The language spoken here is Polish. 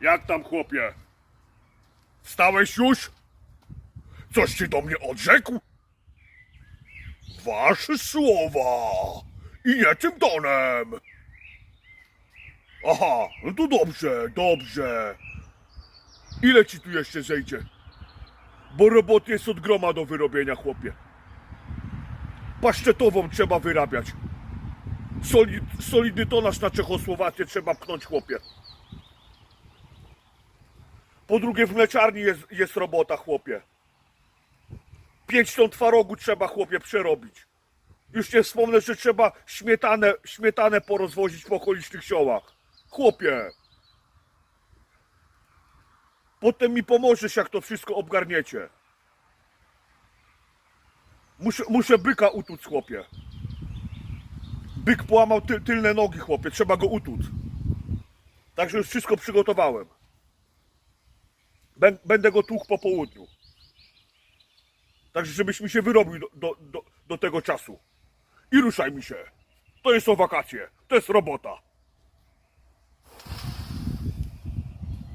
Jak tam, chłopie? Wstałeś już? Coś ci do mnie odrzekł? Wasze słowa! I nie tym tonem! Aha, no to dobrze, dobrze. Ile ci tu jeszcze zejdzie? Bo roboty jest od groma do wyrobienia, chłopie. Pasztetową trzeba wyrabiać. Solid, solidny tonaż na Czechosłowację trzeba pchnąć, chłopie. Po drugie, w mleczarni jest, jest robota, chłopie. Pięć ton twarogu trzeba, chłopie, przerobić. Już nie wspomnę, że trzeba śmietanę, śmietanę porozwozić po okolicznych siołach. Chłopie. Potem mi pomożesz, jak to wszystko obgarniecie. Muszę, muszę byka utuc, chłopie. Byk połamał ty, tylne nogi, chłopie. Trzeba go utuc. Także już wszystko przygotowałem. Bę- Będę go tłukł po południu. Także żebyś mi się wyrobił do, do, do, do tego czasu. I ruszaj mi się. To nie są wakacje. To jest robota.